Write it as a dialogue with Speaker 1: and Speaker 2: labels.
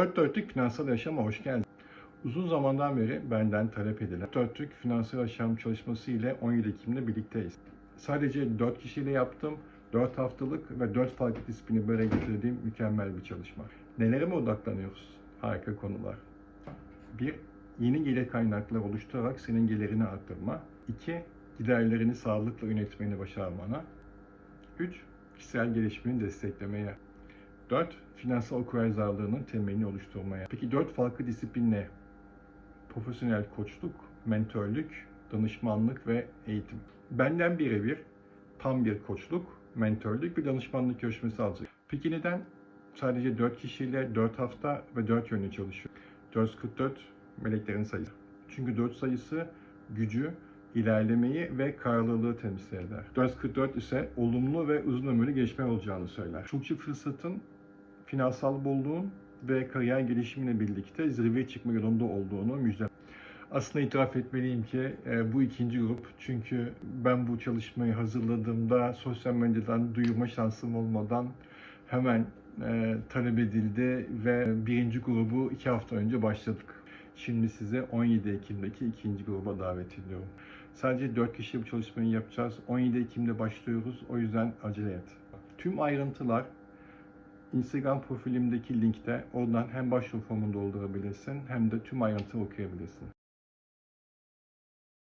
Speaker 1: Dört dörtlük finansal yaşama hoş geldin. Uzun zamandan beri benden talep edilen Dört dörtlük finansal yaşam çalışması ile 17 Ekim'de birlikteyiz. Sadece 4 kişiyle yaptım. 4 haftalık ve 4 farklı disiplini böyle getirdiğim mükemmel bir çalışma. Nelere mi odaklanıyoruz? Harika konular. 1. Yeni gelir kaynakları oluşturarak senin gelirini arttırma. 2. Giderlerini sağlıkla yönetmeni başarmana. 3. Kişisel gelişimini desteklemeye. 4. Finansal okuryazarlığının temelini oluşturmaya. Peki 4 farklı disiplin ne? Profesyonel koçluk, mentörlük, danışmanlık ve eğitim. Benden birebir tam bir koçluk, mentörlük ve danışmanlık görüşmesi alacak. Peki neden sadece 4 kişiyle 4 hafta ve 4 yönlü çalışıyor? 444 meleklerin sayısı. Çünkü 4 sayısı gücü, ilerlemeyi ve kararlılığı temsil eder. 444 ise olumlu ve uzun ömürlü gelişme olacağını söyler. Çokça fırsatın, finansal bolluğun ve kariyer gelişimiyle birlikte zirveye çıkma yolunda olduğunu müjde. Aslında itiraf etmeliyim ki e, bu ikinci grup çünkü ben bu çalışmayı hazırladığımda sosyal medyadan duyurma şansım olmadan hemen e, talep edildi ve birinci grubu iki hafta önce başladık. Şimdi size 17 Ekim'deki ikinci gruba davet ediyorum. Sadece 4 kişi bu çalışmayı yapacağız. 17 Ekim'de başlıyoruz. O yüzden acele et. Tüm ayrıntılar Instagram profilimdeki linkte. Oradan hem başvuru formunu doldurabilirsin hem de tüm ayrıntıları okuyabilirsin.